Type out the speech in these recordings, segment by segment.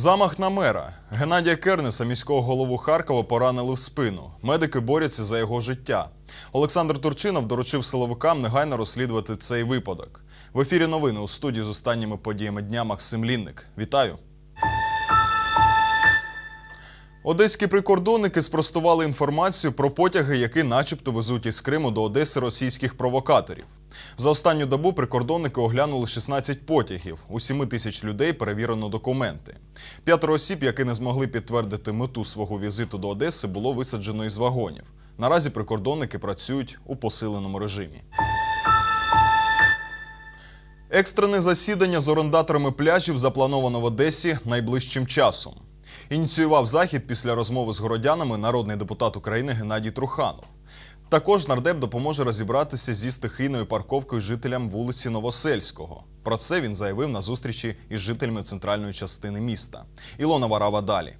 Замах на мера. Геннадія Кернеса, міського голову Харкова, поранили в спину. Медики борються за його життя. Олександр Турчинов доручив силовикам негайно розслідувати цей випадок. В ефірі новини у студії з останніми подіями дня Максим Лінник. Вітаю! Одеські прикордонники спростували інформацію про потяги, які начебто везуть із Криму до Одеси російських провокаторів. За останню добу прикордонники оглянули 16 потягів. У 7 тисяч людей перевірено документи. П'ятеро осіб, які не змогли підтвердити мету свого візиту до Одеси, було висаджено із вагонів. Наразі прикордонники працюють у посиленому режимі. Екстрене засідання з орендаторами пляжів заплановано в Одесі найближчим часом. Ініціював захід після розмови з городянами народний депутат України Геннадій Труханов. Також нардеп допоможе розібратися зі стихійною парковкою жителям вулиці Новосельського. Про це він заявив на зустрічі із жителями центральної частини міста. Ілона Варава далі.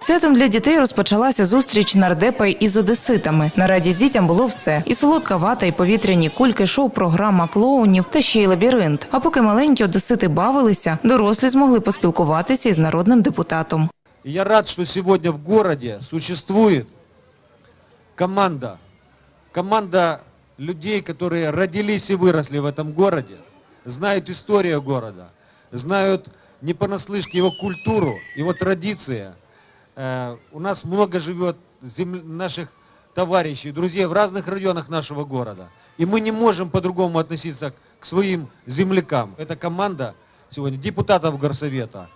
Святом для дітей розпочалася зустріч нардепа із одеситами. На радість дітям було все: і солодка вата, і повітряні кульки, шоу-програма клоунів та ще й лабіринт. А поки маленькі одесити бавилися, дорослі змогли поспілкуватися із народним депутатом. И я рад, что сегодня в городе существует команда, команда людей, которые родились и выросли в этом городе, знают историю города, знают не понаслышке его культуру, его традиции. Э, У нас много живет наших товарищей, друзей в разных районах нашего города. И мы не можем по-другому относиться к своим землякам. Это команда сегодня депутатов горсовета,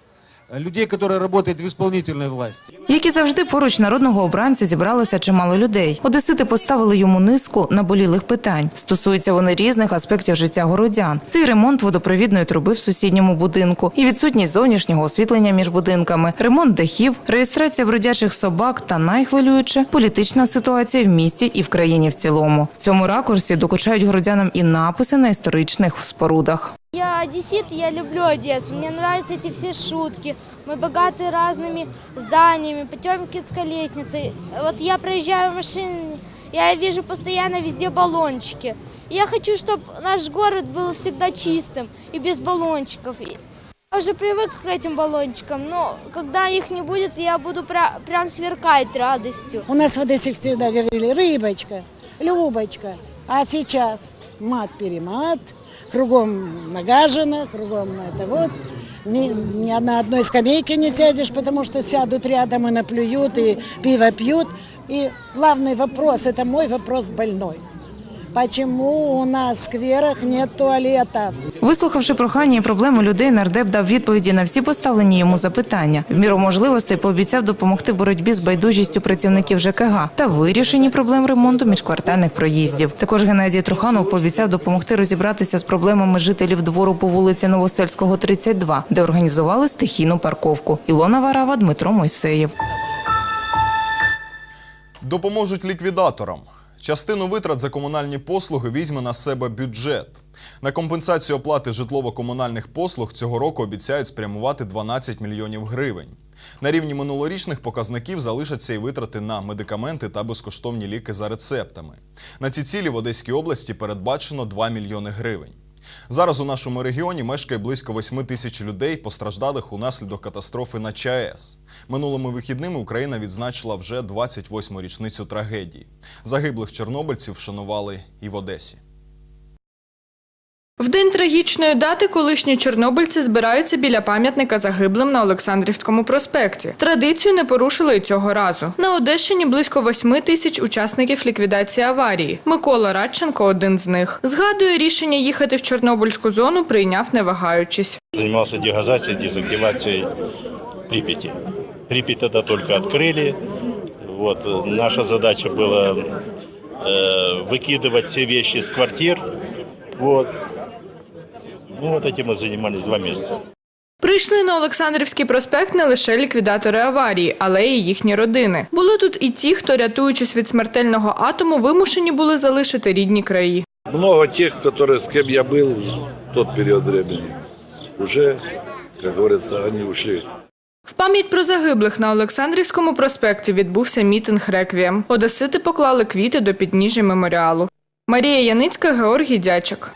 людей, которые работают в исполнительной власти. Як і завжди, поруч народного обранця зібралося чимало людей. Одесити поставили йому низку наболілих питань. Стосуються вони різних аспектів життя городян. Це і ремонт водопровідної труби в сусідньому будинку, і відсутність зовнішнього освітлення між будинками, ремонт дахів, реєстрація бродячих собак та найхвилююче політична ситуація в місті і в країні в цілому. В цьому ракурсі докучають городянам і написи на історичних спорудах Я одессит, я люблю Одессу. Мне нравятся эти все шутки. Мы богаты разными зданиями, Потемкинской лестницей. Вот я проезжаю в машине, я вижу постоянно везде баллончики. И я хочу, чтобы наш город был всегда чистым и без баллончиков. И Я уже привык к этим баллончикам, но когда их не будет, я буду пря- прям сверкать радостью. У нас в Одессе всегда говорили «рыбочка», «любочка». А сейчас мат-перемат, кругом нагажено, кругом это вот. Ни, ни на одной скамейке не сядешь, потому что сядут рядом и наплюют, и пиво пьют. И главный вопрос, это мой вопрос больной. Почему у нас в скверах нет туалетов? Вислухавши прохання і проблеми людей, нардеп дав відповіді на всі поставлені йому запитання. В міру можливостей пообіцяв допомогти в боротьбі з байдужістю працівників ЖКГ та вирішенні проблем ремонту міжквартальних проїздів. Також Геннадій Труханов пообіцяв допомогти розібратися з проблемами жителів двору по вулиці Новосельського, 32, де організували стихійну парковку. Ілона Варава, Дмитро Мойсеєв. Допоможуть ліквідаторам. Частину витрат за комунальні послуги візьме на себе бюджет. На компенсацію оплати житлово-комунальних послуг цього року обіцяють спрямувати 12 мільйонів гривень. На рівні минулорічних показників залишаться і витрати на медикаменти та безкоштовні ліки за рецептами. На ці цілі в Одеській області передбачено 2 мільйони гривень. Зараз у нашому регіоні мешкає близько 8 тисяч людей, постраждалих унаслідок катастрофи на ЧАЕС. Минулими вихідними Україна відзначила вже 28-му річницю трагедії. Загиблих чорнобильців вшанували і в Одесі. В день трагічної дати колишні чорнобильці збираються біля пам'ятника загиблим на Олександрівському проспекті. Традицію не порушили і цього разу. На Одещині близько восьми тисяч учасників ліквідації аварії. Микола Радченко один з них. Згадує, рішення їхати в Чорнобильську зону прийняв не вагаючись. занимался дегазацией, дезактивацией Припяти. Припять тогда только открыли. Вот, э, наша задача была э, выкидывать все вещи из квартир. Вот. Ну, вот этим мы занимались два месяца. Прийшли на Олександрівський проспект не лише ліквідатори аварії, але й їхні родини. Були тут і ті, хто, рятуючись від смертельного атому, вимушені були залишити рідні краї. Много тех, которые, с кем я был в тот период времени, уже, как говорится, они ушли. В пам'ять про загиблих на Олександрівському проспекті відбувся мітинг реквієм. Одесити поклали квіти до підніжжя меморіалу. Марія Яницька, Георгій Дячик.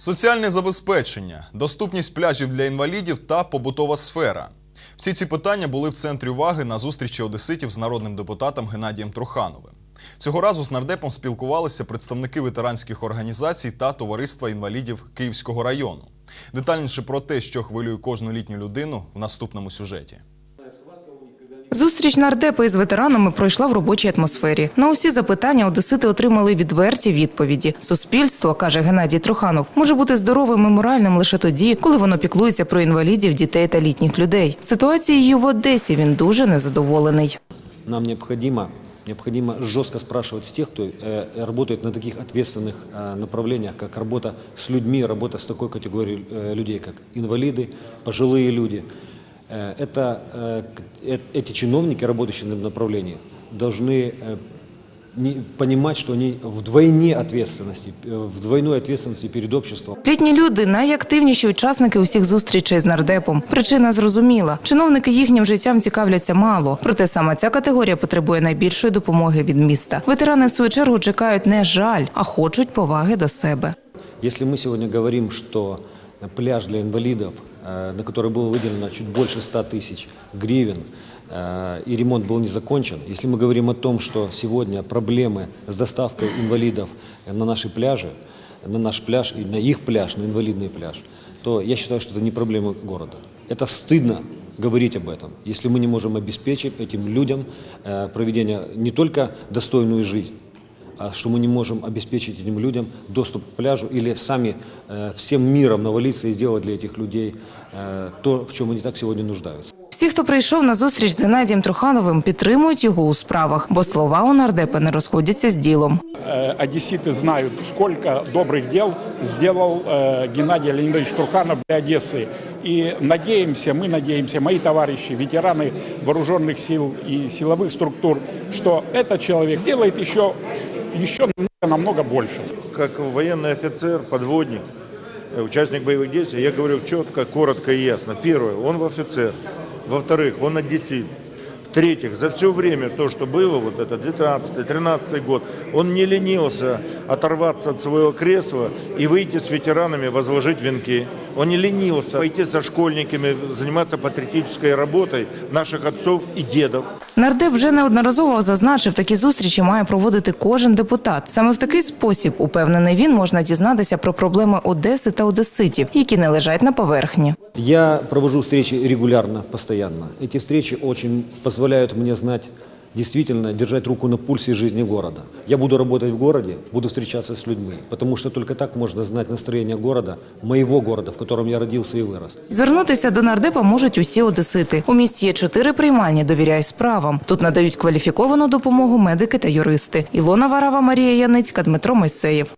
Соціальне забезпечення, доступність пляжів для інвалідів та побутова сфера. Всі ці питання були в центрі уваги на зустрічі одеситів з народним депутатом Геннадієм Трухановим. Цього разу з нардепом спілкувалися представники ветеранських організацій та товариства інвалідів Київського району. Детальніше про те, що хвилює кожну літню людину в наступному сюжеті. Зустріч нардепа із ветеранами пройшла в робочій атмосфері. На усі запитання одесити отримали відверті відповіді. Суспільство, каже Геннадій Труханов, може бути здоровим і моральним лише тоді, коли воно піклується про інвалідів, дітей та літніх людей. Ситуацією в Одесі він дуже незадоволений. Нам необходимо, необходимо жестко спрашивать с тех, кто э, работает на таких ответственных э, направлениях, как работа с людьми, работа с такой категорией э, людей, как инвалиды, пожилые люди. Э, это, э, к- э, эти чиновники, работающие на этом направлении, должны э, не- понимать, что они вдвойне ответственности, э, в двойной ответственности перед обществом. Літні люди найактивніші учасники усіх зустрічей з нардепом. Причина зрозуміла. Чиновники їхнім життям цікавляться мало. Проте саме ця категорія потребує найбільшої допомоги від міста. Ветерани в свою чергу чекають не жаль, а хочуть поваги до себе. Если мы сегодня говорим, что пляж для инвалидов, э, на который было выделено чуть больше 100 тысяч гривен, э, и ремонт был не закончен, если мы говорим о том, что сегодня проблемы с доставкой инвалидов на наши пляжи, на наш пляж и на их пляж, на инвалидный пляж, то я считаю, что это не проблема города. Это стыдно говорить об этом, если мы не можем обеспечить этим людям э, проведение не только достойную жизнь, что мы не можем обеспечить этим людям доступ к пляжу или сами э, всем миром навалиться и сделать для этих людей э, то, в чем они так сегодня нуждаются. Всі, хто прийшов на зустріч з Геннадієм Трухановим, підтримують його у справах, бо слова у нардепа не розходяться з ділом. Э, одесситы знают, сколько добрых дел сделал э, Геннадий Леонидович Труханов для Одессы. И надеемся, мы надеемся, мои товарищи, ветераны вооруженных сил и силовых структур, что этот человек сделает еще, еще намного, больше. как военный офицер, подводник, э, участник боевых действий, я говорю четко, коротко и ясно. Первое, он в офицер. Во-вторых, он одессит. В-третьих, за все время то, что было, вот это 12-13 год, он не ленился оторваться от своего кресла и выйти с ветеранами, возложить венки. Он не ленился пойти со школьниками, заниматься патриотической работой наших отцов и дедов. Нардеп вже неодноразово зазначив, такі зустрічі має проводити кожен депутат. Саме в такий спосіб, упевнений він, можна дізнатися про проблеми Одеси та одеситів, які не лежать на поверхні. Я провожу встречи регулярно, постоянно. Эти встречи очень позволяют мне знать, действительно держать руку на пульсе жизни города. Я буду работать в городе, буду встречаться с людьми, потому что только так можно знать настроение города, моего города, в котором я родился и вырос. Звернутися до нардепа можуть усі одесити. У місті є чотири приймальні «Довіряй справам». Тут надають кваліфіковану допомогу медики та юристи. Ілона Варава, Марія Яницька, Дмитро Мойсеєв.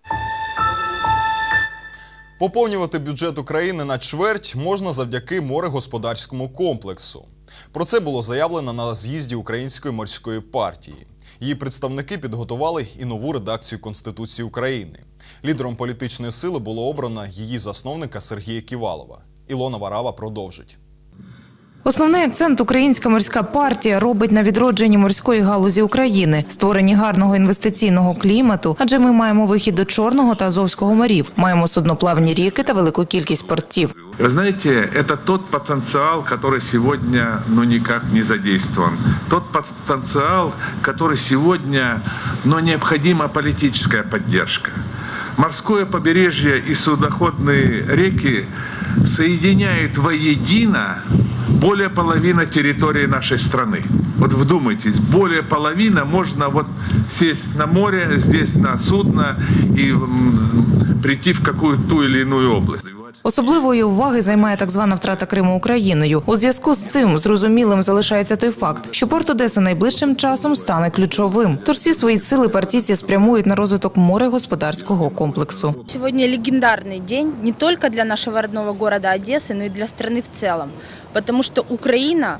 Поповнювати бюджет України на чверть можна завдяки морегосподарському комплексу. Про це було заявлено на з'їзді Української морської партії. Її представники підготували і нову редакцію Конституції України. Лідером політичної сили було обрано її засновника Сергія Ківалова. Ілона Варава продовжить. Основний акцент Українська морська партія робить на відродженні морської галузі України, створенні гарного інвестиційного клімату, адже ми маємо вихід до Чорного та Азовського морів, маємо судноплавні ріки та велику кількість портів. Вы знаете, это тот потенциал, который сегодня ну, никак не задействован. Тот потенциал, который сегодня ну, необходима политическая поддержка. Морское побережье и судоходные реки соединяют воедино более половины территории нашей страны. Вот вдумайтесь, более половины можно вот сесть на море, здесь на судно и м, прийти в какую-то или иную область. Особливої уваги займає так звана втрата Криму Україною. У зв'язку з цим зрозумілим залишається той факт, що порт Одеси найближчим часом стане ключовим. Тож всі свої сили партійці спрямують на розвиток морегосподарського комплексу. Сегодня легендарный день не только для нашего родного города Одессы, но и для страны в целом. Потому что Украина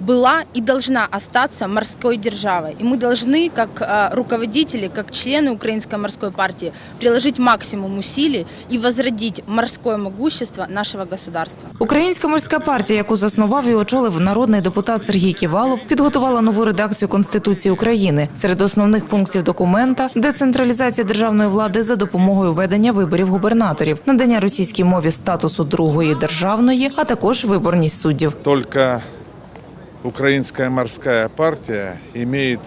была и должна остаться морской державой. И мы должны, как э, руководители, как члены Украинской морской партии, приложить максимум усилий и возродить морское могущество нашего государства. Українська морська партія, яку заснував і очолив народний депутат Сергій Ківалов, підготувала нову редакцію Конституції України. Серед основних пунктів документа децентралізація державної влади за допомогою ведення виборів губернаторів, надання російській мові статусу другої державної, а також виборність суддів. Только Украинская морская партия имеет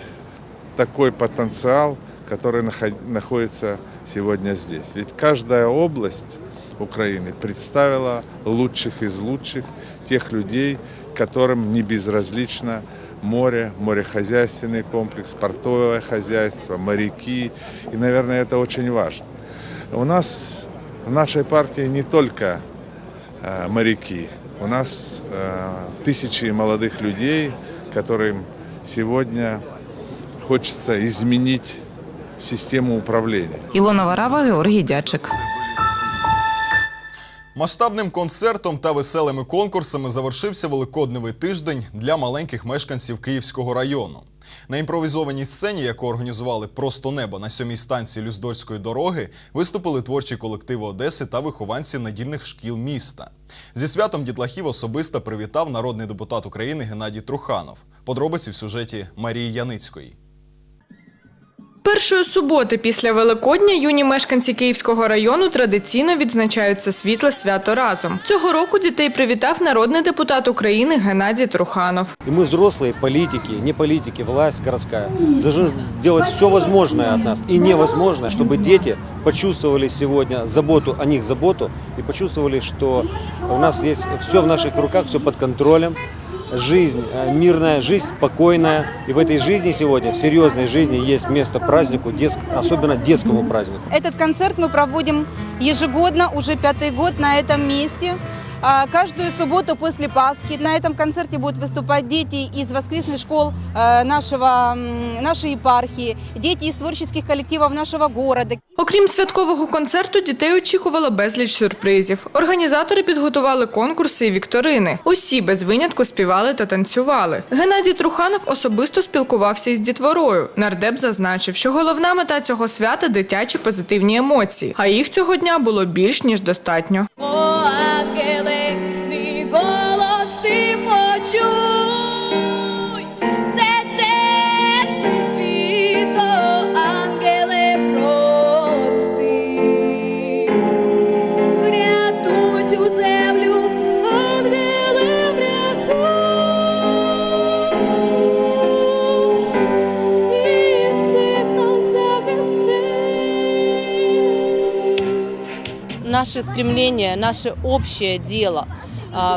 такой потенциал, который наход- находится сегодня здесь. Ведь каждая область Украины представила лучших из лучших, тех людей, которым не безразлично море, морехозяйственный комплекс, портовое хозяйство, моряки. И, наверное, это очень важно. У нас в нашей партии не только э, моряки. У нас э, тысячи молодых людей, которым сегодня хочется изменить систему управления. Ілона Варава, Георгій Дячик. Масштабним концертом та веселими конкурсами завершився великодневий тиждень для маленьких мешканців Київського району. На імпровізованій сцені, яку організували просто небо на сьомій станції Люздорської дороги, виступили творчі колективи Одеси та вихованці надільних шкіл міста. Зі святом дітлахів особисто привітав народний депутат України Геннадій Труханов. Подробиці в сюжеті Марії Яницької. Першої суботи після Великодня юні мешканці Київського району традиційно відзначають це світле свято разом. Цього року дітей привітав народний депутат України Геннадій Труханов. И мы взрослые, политики, не политики, власть городская, должны делать все возможное от нас и невозможное, чтобы дети почувствовали сегодня заботу о них, заботу, и почувствовали, что у нас есть все в наших руках, все под контролем, жизнь э, мирная, жизнь спокойная. И в этой жизни сегодня, в серьезной жизни, есть место празднику, детск- особенно детскому празднику. Этот концерт мы проводим ежегодно, уже пятый год на этом месте. А, Каждую субботу после Пасхи на этом концерте будут выступать дети из воскресных школ э, нашего, м, нашей епархии, дети из творческих коллективов нашего города. Окрім святкового концерту, дітей очікувало безліч сюрпризів. Організатори підготували конкурси і вікторини. Усі без винятку співали та танцювали. Геннадій Труханов особисто спілкувався із дітворою. Нардеп зазначив, що головна мета цього свята дитячі позитивні емоції, а їх цього дня було більш ніж достатньо. О, ангели, наше стремление, наше общее дело,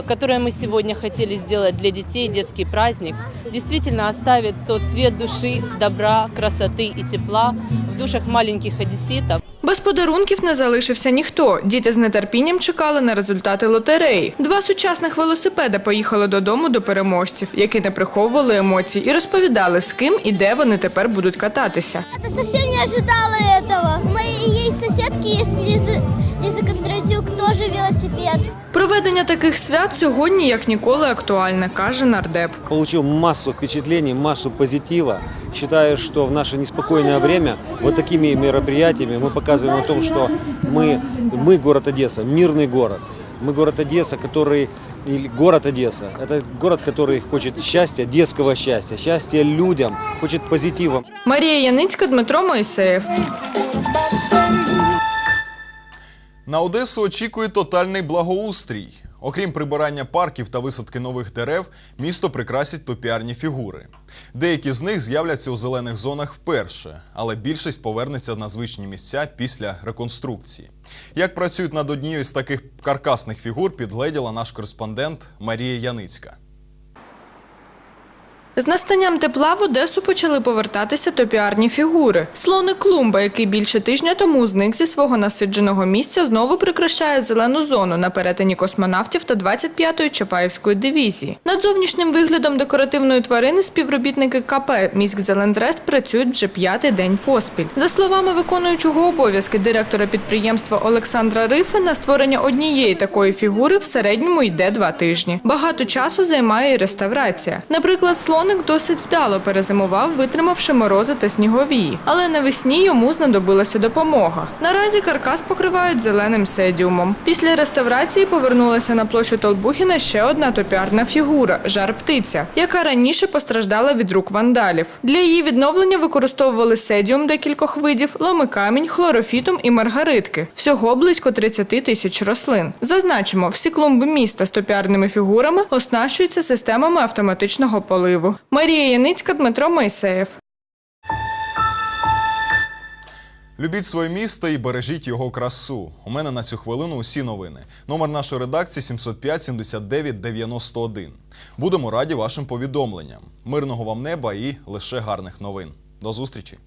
которое мы сегодня хотели сделать для детей, детский праздник, действительно оставит тот свет души, добра, красоты и тепла в душах маленьких одесситов. Подарунків не залишився ніхто. Діти з нетерпінням чекали на результати лотереї. Два сучасних велосипеда поїхали додому до переможців, які не приховували емоцій, і розповідали, з ким і де вони тепер будуть кататися. Я совсем не. У моей есть соседки, есть Лиза, Лиза Кондратюк, тоже велосипед. Проведення таких свят сьогодні як ніколи актуальне, каже нардеп. Получил массу впечатлений, массу позитива. Считаю, что в наше неспокойное время вот такими мероприятиями мы показываем о том, что мы, мы город Одесса, мирный город. Мы город Одесса, который или город Одесса. Это город, который хочет счастья, детского счастья, счастья людям, хочет позитива. Марія Яницька, Дмитро Моїсеєв. На Одесу очікує тотальний благоустрій. Окрім прибирання парків та висадки нових дерев, місто прикрасять топіарні фігури. Деякі з них з'являться у зелених зонах вперше, але більшість повернеться на звичні місця після реконструкції. Як працюють над однією з таких каркасних фігур, підгледіла наш кореспондент Марія Яницька. З настанням тепла в Одесу почали повертатися топіарні фігури. Слоник Клумба, який більше тижня тому зник зі свого насидженого місця, знову прикрашає зелену зону на перетині космонавтів та 25-ї Чапаївської дивізії. Над зовнішнім виглядом декоративної тварини співробітники КП «Міськ Зелендрест» працюють вже п'ятий день поспіль. За словами виконуючого обов'язки директора підприємства Олександра Рифа, на створення однієї такої фігури в середньому йде два тижні. Багато часу займає і реставрація. Наприклад, слоник досить вдало перезимував, витримавши морози та сніговії. Але навесні йому знадобилася допомога. Наразі каркас покривають зеленим седіумом. Після реставрації повернулася на площу Толбухіна ще одна топіарна фігура жар-птиця, яка раніше постраждала від рук вандалів. Для її відновлення використовували седіум декількох видів, ломикамінь, хлорофітум і маргаритки. Всього близько 30 тисяч рослин. Зазначимо, всі клумби міста з топіарними фігурами оснащуються системами автоматичного поливу. Марія Яницька, Дмитро Майсеєв. Любіть своє місто і бережіть його красу. У мене на цю хвилину усі новини. Номер нашої редакції 705 79 91. Будемо раді вашим повідомленням. Мирного вам неба і лише гарних новин. До зустрічі!